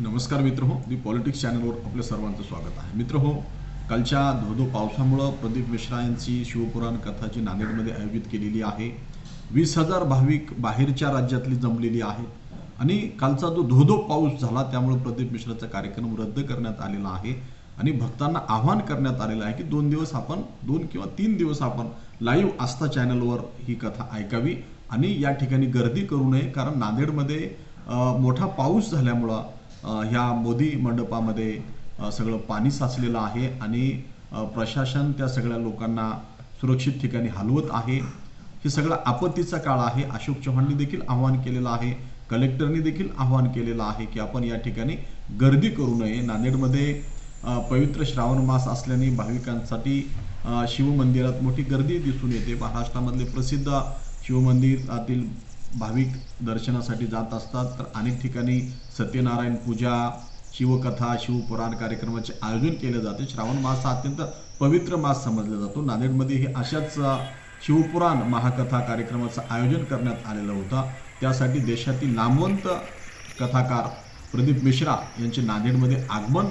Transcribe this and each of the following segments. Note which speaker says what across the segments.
Speaker 1: नमस्कार मित्र हो मी पॉलिटिक्स चॅनलवर आपल्या सर्वांचं स्वागत आहे. मित्र हो कालच्या धोधो पावसामुळं प्रदीप मिश्रा यांची शिवपुराण कथाची नांदेडमध्ये आयोजित केलेली आहे वीस हजार भाविक बाहेरच्या राज्यातली जमलेली आहेत आणि कालचा जो धोधो पाऊस झाला त्यामुळे प्रदीप मिश्राचा कार्यक्रम रद्द करण्यात आलेला आहे आणि भक्तांना आव्हान करण्यात आलेलं आहे की दोन दिवस आपण दोन किंवा तीन दिवस आपण लाईव्ह आस्था चॅनलवर ही कथा ऐकावी आणि या ठिकाणी गर्दी करू नये कारण नांदेडमध्ये मोठा पाऊस झाल्यामुळं ह्या मोदी मंडपामध्ये सगळं पाणी साचलेलं आहे आणि प्रशासन त्या सगळ्या लोकांना सुरक्षित ठिकाणी हलवत आहे. हे सगळं आपत्तीचा काळ आहे. अशोक चव्हाणनी देखील आवाहन केलेलं आहे. कलेक्टरनी देखील आवाहन केलेलं आहे की आपण या ठिकाणी गर्दी करू नये. नांदेडमध्ये पवित्र श्रावण मास असल्याने भाविकांसाठी शिवमंदिरात मोठी गर्दी दिसून येते. महाराष्ट्रामधले प्रसिद्ध शिवमंदिरातील भाविक दर्शनासाठी जात असतात. तर अनेक ठिकाणी सत्यनारायण पूजा शिवकथा शिवपुराण कार्यक्रमाचे आयोजन केले जाते. श्रावण मास हा अत्यंत पवित्र मास समजला जातो. नांदेडमध्ये हे अशाच शिवपुराण महाकथा कार्यक्रमाचं आयोजन करण्यात आलेलं होतं. त्यासाठी देशातील नामवंत कथाकार प्रदीप मिश्रा यांचे नांदेडमध्ये आगमन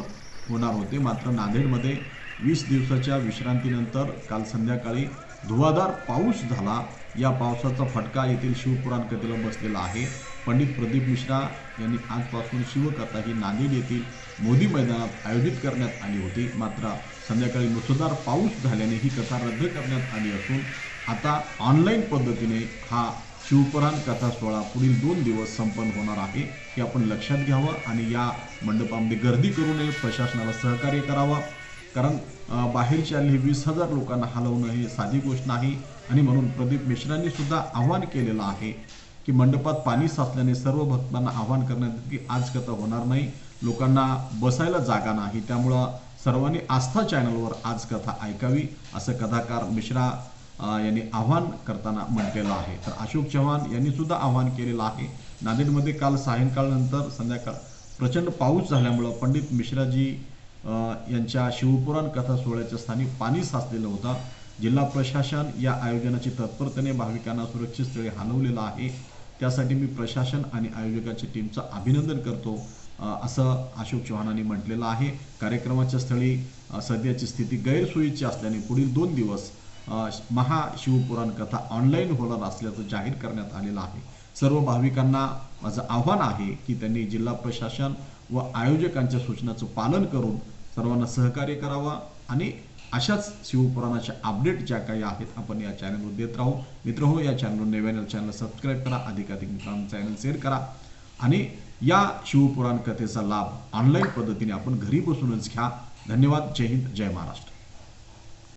Speaker 1: होणार होते. मात्र नांदेडमध्ये वीस दिवसाच्या विश्रांतीनंतर काल संध्याकाळी धुवाधार पाऊस झाला. या पावसाचा फटका येथील शिवपुराण कथेला बसलेला आहे. पंडित प्रदीप मिश्रा यांनी आजपासून शिवकथा ही नांदेड येथील मोदी मैदानात आयोजित करण्यात आली होती. मात्र संध्याकाळी मुसळधार पाऊस झाल्याने ही कथा रद्द करण्यात आली असून आता ऑनलाईन पद्धतीने हा शिवपुराण कथा सोहळा पुढील दोन दिवस संपन्न होणार आहे हे आपण लक्षात घ्यावं आणि या मंडपामध्ये गर्दी करू नये. प्रशासनाला सहकार्य करावं. कारण बाहेरच्या वीस हजार लोकांना हलवणं ही साधी गोष्ट नाही. आणि म्हणून प्रदीप मिश्रांनी सुद्धा आव्हान केलेलं आहे की मंडपात पाणी साचल्याने सर्व भक्तांना आव्हान करण्यात की आज कथा होणार नाही. लोकांना बसायला जागा नाही. त्यामुळं सर्वांनी आस्था चॅनलवर आज कथा ऐकावी असं कथाकार मिश्रा यांनी आव्हान करताना म्हटलेलं आहे. तर अशोक चव्हाण यांनी सुद्धा आव्हान केलेलं आहे. नांदेडमध्ये काल सायंकाळनंतर संध्याकाळ प्रचंड पाऊस झाल्यामुळं पंडित मिश्राजी यांच्या शिवपुराण कथा सोहळ्याच्या स्थानी पाणी साचलेलं होता. जिल्हा प्रशासन या आयोजनाची तत्परतेने भाविकांना सुरक्षित स्थळी हलवलेलं आहे. त्यासाठी मी प्रशासन आणि आयोजकाच्या टीमचं अभिनंदन करतो असं अशोक चव्हाणांनी म्हटलेलं आहे. कार्यक्रमाच्या स्थळी सध्याची स्थिती गैरसोयीची असल्याने पुढील दोन दिवस महाशिवपुराण कथा ऑनलाईन होणार असल्याचं जाहीर करण्यात आलेलं आहे. सर्व भाविकांना माझं आव्हान आहे की त्यांनी जिल्हा प्रशासन व आयोजकांच्या सूचनाचं पालन करून सर्वांना सहकार्य करावा आणि अशाच शिवपुराणाच्या अपडेट ज्या काही आहेत आपण या चॅनलवर देत राहू. मित्र हो या चॅनलवर नव्यानं चॅनल सबस्क्राईब करा अधिकाधिक मित्रांनो चॅनल शेअर करा. आणि या शिवपुराण कथेचा लाभ ऑनलाईन पद्धतीने आपण घरी बसूनच घ्या. धन्यवाद. जय हिंद. जय महाराष्ट्र.